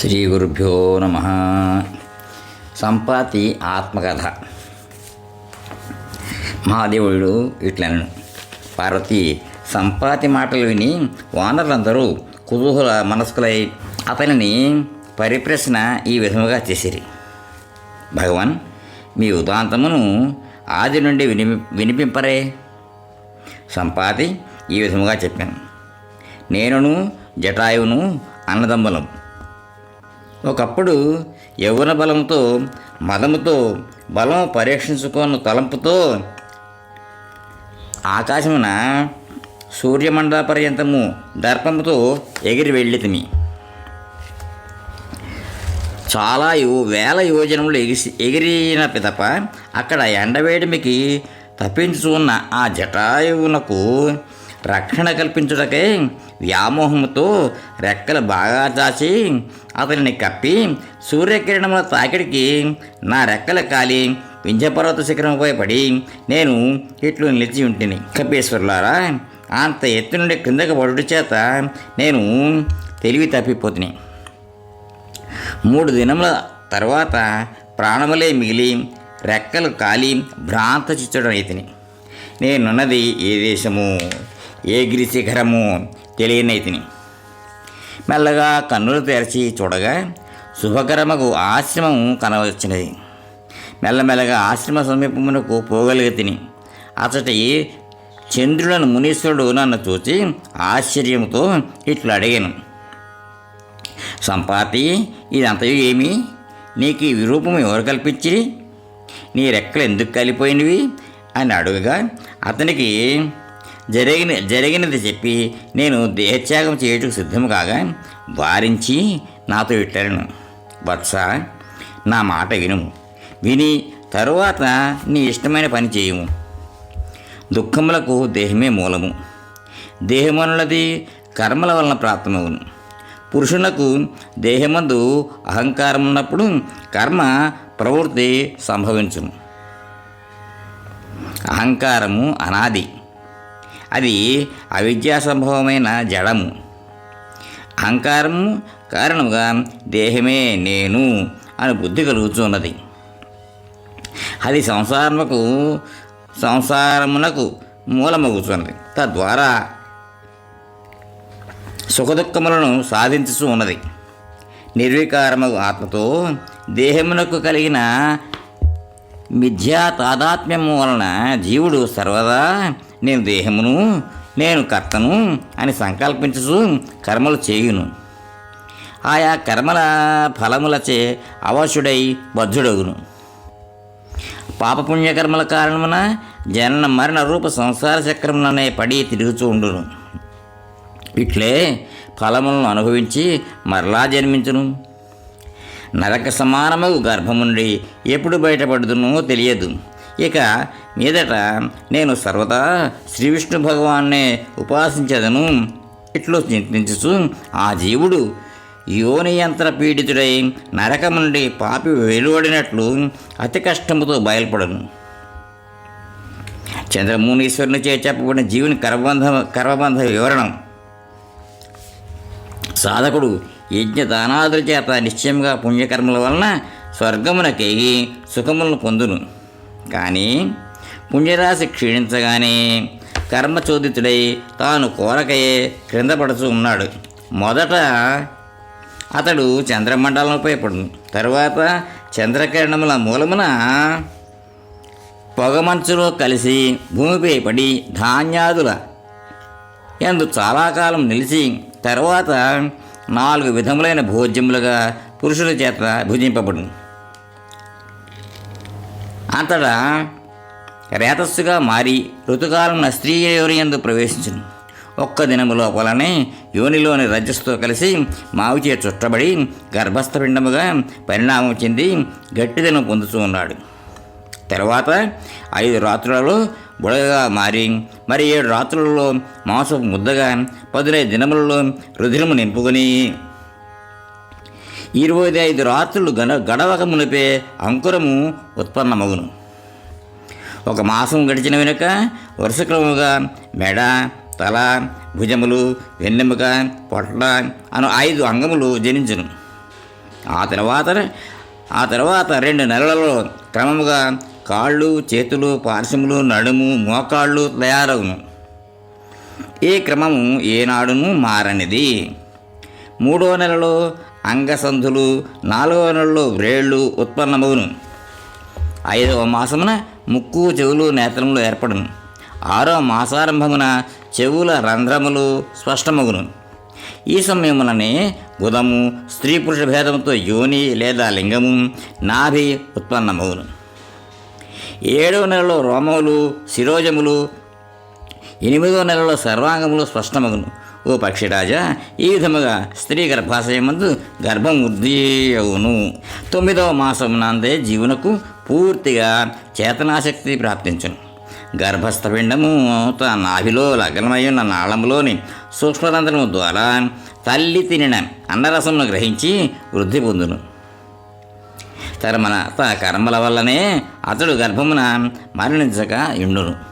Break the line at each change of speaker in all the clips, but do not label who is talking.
శ్రీ గురుభ్యో నమ. సంపాతి ఆత్మకథ. మహాదేవుడు ఇట్లను పార్వతి సంపాతి మాటలు విని వానరులందరూ కుతూహల మనస్కులై అతనిని పరిప్రశ్న ఈ విధముగా చేసిరి. భగవాన్ మీ ఉదాంతమును ఆది నుండి విని వినిపింపరే. సంపాతి ఈ విధముగా చెప్పాను. నేనును జటాయువును అన్నదమ్ములం. ఒకప్పుడు యవ్వన బలంతో మదముతో బలం పరీక్షించుకోని తలంపుతో ఆకాశమున సూర్యమండల పర్యంతము దర్పముతో ఎగిరి వెళ్ళితిమి. చాలా వేల యోజనములు ఎగిసి ఎగిరిన పిదప అక్కడ ఎండవేడిమికి తప్పించున్న ఆ జటాయువునకు రక్షణ కల్పించుటకై వ్యామోహంతో రెక్కలు బాగా చాచి అతనిని కప్పి సూర్యకిరణముల తాకిడికి నా రెక్కలు కాలి వింధ్యపర్వత శిఖరంపై పడి నేను ఇట్లు నిలిచి ఉంటిని. కపేశ్వరులారా అంత ఎత్తు నుండి క్రిందకు పడుట చేత నేను తెలివి తప్పిపోతుని. మూడు దినముల తర్వాత ప్రాణములే మిగిలి రెక్కలు కాలి భ్రాంత చిచ్చడం అయితిని నేనున్నది ఏ దేశము? ఏ శిఖరము తెలియనైతిని. మెల్లగా కన్నులు తెరచి చూడగా శుభకరమకు ఆశ్రమం కనవచ్చినది. మెల్లమెల్లగా ఆశ్రమ సమీపమునకు పోగలిగి తిని అతటి చంద్రులను మునీశ్వరుడు నన్ను చూచి ఆశ్చర్యంతో ఇట్లా అడిగాను. సంపాతి ఇదంతయు ఏమి? నీకు ఈ విరూపం ఎవరు కల్పించి నీ రెక్కలు ఎందుకు కలిపోయినవి? అని అడుగగా అతనికి జరిగిన జరిగినది చెప్పి నేను దేహత్యాగం చేయుటకు సిద్ధం కాగా వారించి నాతో ఇట్టాను వత్స నా మాట వినుము. విని తరువాత నీ ఇష్టమైన పని చేయము. దుఃఖములకు దేహమే మూలము. దేహమనులది కర్మల వలన ప్రాప్తమవును పురుషులకు దేహమందు అహంకారం ఉన్నప్పుడు కర్మ ప్రవృత్తి సంభవించును. అహంకారము అనాది. అది అవిద్యా సంభవమైన జడము. అహంకారము కారణముగా దేహమే నేను అని బుద్ధి కలుగుతున్నది. అది సంసారముకు సంసారమునకు మూలమగుతున్నది. తద్వారా సుఖదుఖములను సాధించుతూ ఉన్నది. నిర్వికారము ఆత్మతో దేహమునకు కలిగిన మిథ్యా తాదాత్మ్యము వలన జీవుడు సర్వదా నేను దేహమును నేను కర్తను అని సంకల్పించు కర్మలు చేయును. ఆయా కర్మల ఫలములచే అవశుడై బద్ధుడగును. పాపపుణ్యకర్మల కారణమున జనన మరణ రూప సంసార చక్రములనే పడి తిరుగుతూ ఉండును. ఇట్లే ఫలములను అనుభవించి మరలా జన్మించును. నరక సమానము గర్భము నుండి ఎప్పుడు బయటపడుతునో తెలియదు. ఇక మీదట నేను సర్వదా శ్రీ విష్ణు భగవాన్నే ఉపాసించదను. ఇట్లు చింతించుచు ఆ జీవుడు యోని యంత్ర పీడితుడై నరకం నుండి పాపి వెలువడినట్లు అతి కష్టముతో బయలుపడను. చంద్రమూనీశ్వరుని చే చెప్పబడిన జీవుని కర్మబంధ కర్మబంధ వివరణం. సాధకుడు యజ్ఞ దానాదుల చేత నిశ్చయంగా పుణ్యకర్మల వలన స్వర్గమునకెగి సుఖములను పొందును. కానీ పుణ్యరాశి క్షీణించగానే కర్మచోదితుడై తాను కోరకయే క్రిందపడుచు ఉన్నాడు. మొదట అతడు చంద్రమండలంపై పడును తరువాత చంద్రకిరణముల మూలమున పొగమంచులో కలిసి భూమిపై పడి ధాన్యాదుల ఎందు చాలా కాలం నిలిచి తర్వాత నాలుగు విధములైన భోజ్యములుగా పురుషుల చేత భుజింపబడును. అంతటా రేతస్సుగా మారి ఋతుకాలం స్త్రీ యోనియందు ప్రవేశించను. ఒక్క దినము లోపలనే యోనిలోని రజస్తో కలిసి మావిచే చుట్టబడి గర్భస్థ పిండముగా పరిణామం చెంది గట్టిదనం పొందుతూ ఉన్నాడు. తర్వాత ఐదు రాత్రులలో బుడగగా మారి మరి ఏడు రాత్రులలో మాంసపు ముద్దగా పదునైదు దినములలో రుధిరము నింపుకొని ఇరవై ఐదు రాత్రులు గడ గడవక మునిపే అంకురము ఉత్పన్నమగును. ఒక మాసం గడిచిన వెనుక వరుసక్రమముగా మెడ తల భుజములు వెన్నెముక పొట్ల అను ఐదు అంగములు జనించును. ఆ తర్వాత ఆ తర్వాత రెండు నెలలలో క్రమముగా కాళ్ళు చేతులు పార్శ్వములు నడుము మోకాళ్ళు తయారవును ఈ క్రమము ఏనాడును మారనిది. మూడో నెలలో అంగసంధులు నాలుగవ నెలలో వ్రేళ్ళు ఉత్పన్నమవును ఐదవ మాసమున ముక్కు చెవులు నేత్రములు ఏర్పడును. ఆరో మాసారంభమున చెవుల రంధ్రములు స్పష్టమగును. ఈ సమయములనే గుదము స్త్రీ పురుష భేదంతో యోని లేదా లింగము నాభి ఉత్పన్నమవును ఏడవ నెలలో రోమములు శిరోజములు ఎనిమిదో నెలలో సర్వాంగములు స్పష్టమగును. ఓ పక్షిరాజా ఈ విధముగా స్త్రీ గర్భాశయమందు గర్భం వృద్ధి అవును తొమ్మిదవ మాసం నందే జీవునకు పూర్తిగా చేతనాశక్తి ప్రాప్తించును. గర్భస్థ పిండము తన నాభిలో లగ్నమై ఉన్న నాళములోని సూక్ష్మరంధ్రము ద్వారా తల్లి తినిన అన్నరసమును గ్రహించి వృద్ధి పొందును. తరమన తన కర్మల వల్లనే అతడు గర్భమున మరణించక ఇండును.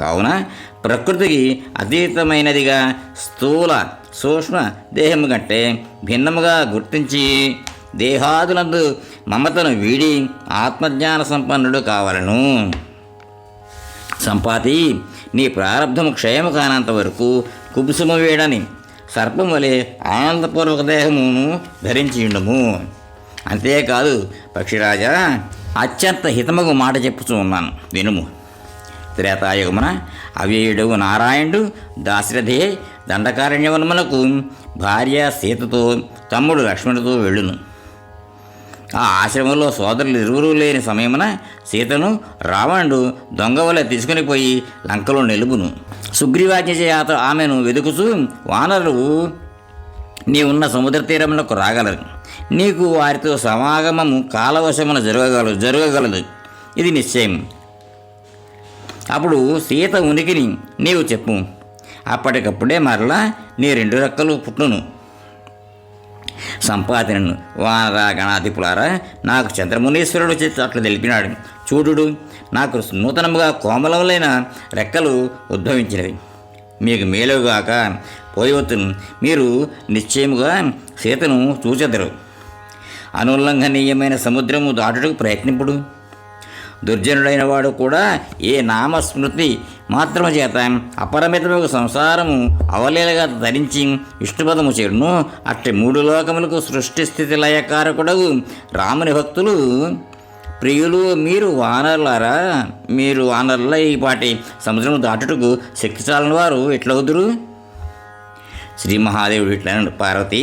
కావున ప్రకృతికి అతీతమైనదిగా స్థూల సూక్ష్మ దేహము కంటే భిన్నముగా గుర్తించి దేహాదులందు మమతను వీడి ఆత్మజ్ఞాన సంపన్నుడు కావలను. సంపాతి నీ ప్రారంధము క్షయము కానంత వరకు కుబుసము వేడని సర్పం వలె ఆనందపూర్వక దేహమును ధరించిండము అంతేకాదు పక్షిరాజా అత్యంత హితమగు మాట చెప్పుచూ ఉన్నాను. వినుము. త్రేతాయుగమున అవ్యయుడు నారాయణుడు దాశరథే దండకారణ్యవనమునకు భార్య సీతతో తమ్ముడు లక్ష్మణుడితో వెళ్ళును. ఆ ఆశ్రమంలో సోదరులు ఇరువురు లేని సమయమున సీతను రావణుడు దొంగవల తీసుకుని పోయి లంకలో నిలుపును. సుగ్రీవాజ్ఞ చేత ఆమెను వెతుకుచూ వానరులు నీ ఉన్న సముద్ర తీరములకు రాగలరు. నీకు వారితో సమాగమము కాలవశమున జరగగలదు జరగగలదు. ఇది నిశ్చయం అప్పుడు సీత ఉనికిని నీవు చెప్పు. అప్పటికప్పుడే మరలా నీ రెండు రెక్కలు పుట్టును. సంపాదనను వానరా గణాధిపులారా నాకు చంద్రమునీశ్వరుడు అట్లు తెలిపినాడు. చూడుడు నాకు నూతనముగా కోమలములైన రెక్కలు ఉద్భవించినవి. మీకు మేలుగాక పోయవచ్చును మీరు నిశ్చయముగా సీతను చూచెదరు. అనుల్లంఘనీయమైన సముద్రము దాటుటకు ప్రయత్నింపుడు. దుర్జనుడైన వాడు కూడా ఏ నామస్మృతి మాత్రము చేత అపరిమితముకు సంసారము అవలీలగా ధరించి విష్ణుపదము చేరును అట్టి మూడు లోకములకు సృష్టి స్థితి లయకారకుడవు రాముని భక్తులు. ప్రియులు మీరు వానరులారా మీరు వానరుల ఈ పాటి సముద్రము దాటుటకు శక్తి చాలని వారు ఎట్లవుదురు శ్రీ మహాదేవుడు ఇట్లన్నాడు పార్వతి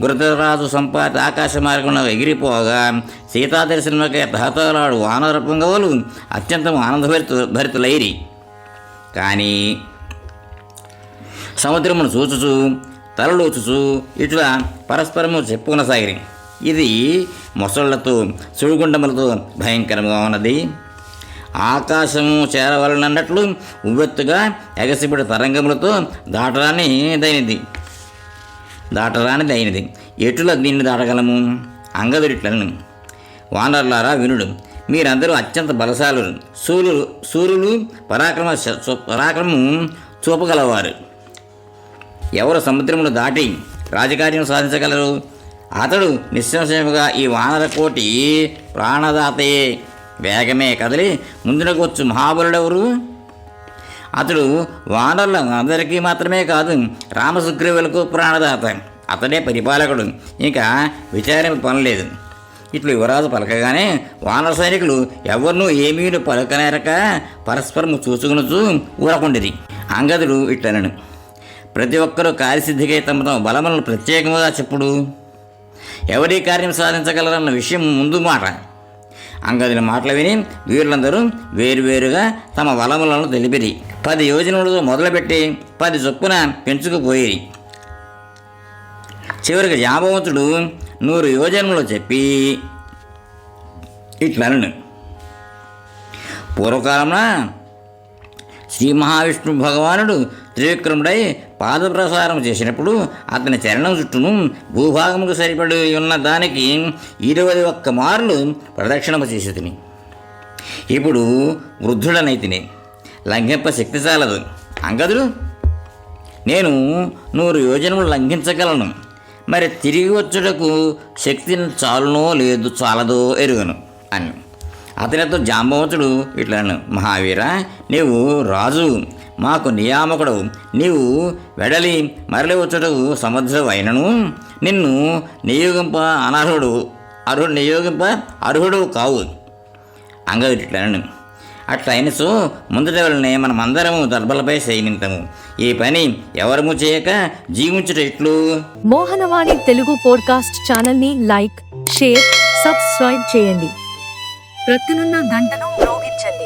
గురుతరాజు సంపాత ఆకాశ మార్గంలో ఎగిరిపోగా సీతా దర్శనమకే తహతలాడు వానర పొంగవలు అత్యంతం ఆనందభరిత భరితులైరి. కానీ సముద్రమును చూచుచు తలలోచుచు ఇట్లా పరస్పరము చెప్పుకునసాగిరి. ఇది మొసళ్ళతో సుడిగుండములతో భయంకరంగా ఉన్నది. ఆకాశము చేరవలనన్నట్లు ఉవ్వెత్తుగా ఎగసిపడి తరంగములతో దాటరాని దైనది. దాటరాని దైనది. ఎటుల దీన్ని దాటగలము? అంగదుడిట్లను వానర్లారా వినుడు మీరందరూ అత్యంత బలశాలు సూర్యులు సూర్యులు పరాక్రమ పరాక్రమం చూపగలవారు. ఎవరు సముద్రమును దాటి రాజకార్యం సాధించగలరు? అతడు నిస్సంశయముగా ఈ వానర కోటి ప్రాణదాతయే. వేగమే కదిలి ముందునకు వచ్చు మహాబలుడెవరు? అతడు వానరుల అందరికీ మాత్రమే కాదు రామసుగ్రీవులకు ప్రాణదాత. అతడే పరిపాలకుడు. ఇంకా విచారణ పనలేదు. ఇట్లు యువరాజు పలకగానే వానర సైనికులు ఎవరినూ ఏమీను పలకనేరక పరస్పరము చూసుకునుచూ ఊరకుండేది అంగదుడు ఇట్లనను. ప్రతి ఒక్కరూ కార్యసిద్ధికై తమ తమ బలములను ప్రత్యేకముగా చెప్పుడు. ఎవరి కార్యం సాధించగలరన్న విషయం ముందు మాట. అంగదిన మాటలు విని వీరులందరూ వేరువేరుగా తమ వలములను తెలిపిరి. పది యోజనలతో మొదలుపెట్టి పది చొప్పున పెంచుకుపోయి చివరికి జాబవంతుడు నూరు యోజనలు చెప్పి ఇట్లను పూర్వకాలంలో శ్రీ మహావిష్ణు భగవానుడు త్రివిక్రముడై పాదప్రసారం చేసినప్పుడు అతని చరణం చుట్టూను భూభాగముకు సరిపడి ఉన్న దానికి ఇరవై ఒక్క మార్లు ప్రదక్షిణము చేసి తిని. ఇప్పుడు వృద్ధుడనైతిని లంఘింప శక్తి చాలదు అంగదుడు నేను నూరు యోజనములు లంఘించగలను. మరి తిరిగి వచ్చుటకు శక్తి చాలునో లేదు చాలదో ఎరుగను అని. అతనితో జాంబవతుడు ఇట్లా మహావీర నీవు రాజు. మాకు నియామకుడు. నీవు వెడలి మరలి వచ్చుటకు సముద్రం నిన్ను నియోగింప అనర్హుడు అర్హుడు నియోగింప అర్హుడు కావు. అంగవిట్లను అట్లా ముందట వలనే మనమందరము దర్భలపై సైనింతము ఈ పని ఎవరము చేయక జీవించుట ఎట్లు?
మోహనవాణి తెలుగు పోడ్కాస్ట్ ఛానల్ని లైక్ షేర్ సబ్స్క్రైబ్ చేయండి. ప్రక్కనున్న గంటను మ్రోగించండి.